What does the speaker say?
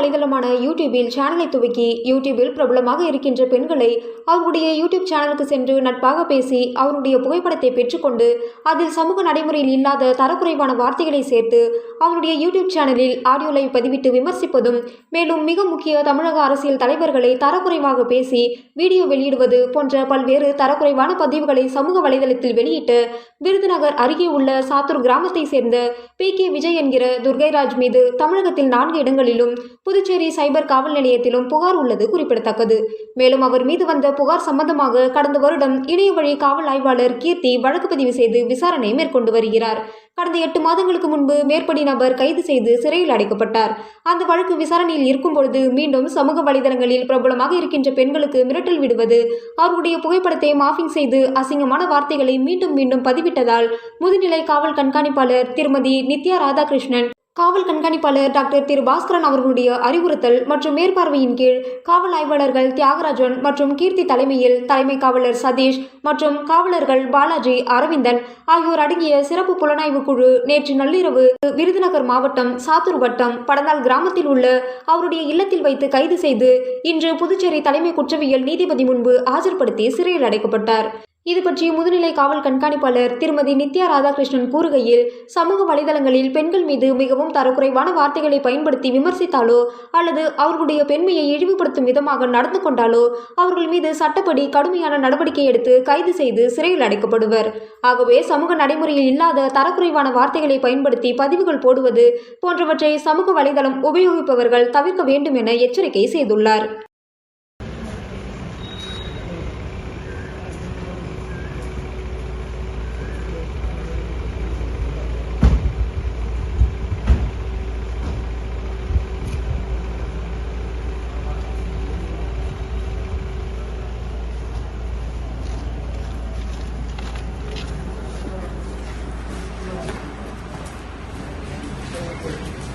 வலைதளமான யூடியூபில் சேனலை துவக்கி யூடியூபில் பிரபலமாக இருக்கின்ற பெண்களை அவருடைய யூடியூப் சேனலுக்கு சென்று நட்பாக பேசி அவருடைய புகைப்படத்தை பெற்றுக்கொண்டு அதில் சமூக நடைமுறையில் இல்லாத தரக்குறைவான வார்த்தைகளை சேர்த்து அவருடைய யூடியூப் சேனலில் ஆடியோ லைவ் பதிவிட்டு விமர்சிப்பதும் மேலும் மிக முக்கிய தமிழக அரசியல் தலைவர்களை தரக்குறைவாக பேசி வீடியோ வெளியிடுவது போன்ற பல்வேறு தரக்குறைவான பதிவுகளை சமூக வலைதளத்தில் வெளியிட்டு விருதுநகர் அருகே உள்ள சாத்தூர் கிராமத்தை சேர்ந்த பி கே விஜய் என்கிற துர்கைராஜ் மீது தமிழகத்தில் நான்கு இடங்களிலும் புதுச்சேரி சைபர் காவல் நிலையத்திலும் புகார் உள்ளது குறிப்பிடத்தக்கது. மேலும் அவர் மீது வந்த புகார் சம்பந்தமாக கடந்த வருடம் இணைய வழி காவல் ஆய்வாளர் கீர்த்தி வழக்கு பதிவு செய்து விசாரணை மேற்கொண்டு வருகிறார். கடந்த எட்டு மாதங்களுக்கு முன்பு மேற்படி நபர் கைது செய்து சிறையில் அடைக்கப்பட்டார். அந்த வழக்கு விசாரணையில் இருக்கும் பொழுது மீண்டும் சமூக வலைதளங்களில் பிரபலமாக இருக்கின்ற பெண்களுக்கு மிரட்டல் விடுவது அவருடைய புகைப்படத்தை மாஃபிங் செய்து அசிங்கமான வார்த்தைகளை மீண்டும் மீண்டும் பதிவிட்டதால் முதுநிலை காவல் கண்காணிப்பாளர் திருமதி நித்யா ராதாகிருஷ்ணன் காவல் கண்காணிப்பாளர் டாக்டர் திரு பாஸ்கரன் அவர்களுடைய அறிவுறுத்தல் மற்றும் மேற்பார்வையின் கீழ் காவல் ஆய்வாளர்கள் தியாகராஜன் மற்றும் கீர்த்தி தலைமையில் தலைமை காவலர் சதீஷ் மற்றும் காவலர்கள் பாலாஜி அரவிந்தன் ஆகியோர் அடங்கிய சிறப்பு புலனாய்வு குழு நேற்று நள்ளிரவு விருதுநகர் மாவட்டம் சாத்தூர் வட்டம் படந்தால் கிராமத்தில் உள்ள அவருடைய இல்லத்தில் வைத்து கைது செய்து இன்று புதுச்சேரி தலைமை குற்றவியல் நீதிபதி முன்பு ஆஜர்படுத்தி சிறையில் அடைக்கப்பட்டார். இது பற்றி முதுநிலை காவல் கண்காணிப்பாளர் திருமதி நித்யா ராதாகிருஷ்ணன் கூறுகையில் சமூக வலைதளங்களில் பெண்கள் மீது மிகவும் தரக்குறைவான வார்த்தைகளை பயன்படுத்தி விமர்சித்தாலோ அல்லது அவர்களுடைய பெண்மையை இழிவுபடுத்தும் விதமாக நடந்து கொண்டாலோ அவர்கள் மீது சட்டப்படி கடுமையான நடவடிக்கை எடுத்து கைது செய்து சிறையில் அடைக்கப்படுவர். ஆகவே சமூக நடைமுறையில் இல்லாத தரக்குறைவான வார்த்தைகளை பயன்படுத்தி பதிவுகள் போடுவது போன்றவற்றை சமூக வலைதளம் உபயோகிப்பவர்கள் தவிர்க்க வேண்டும் என எச்சரிக்கை செய்துள்ளார். いい。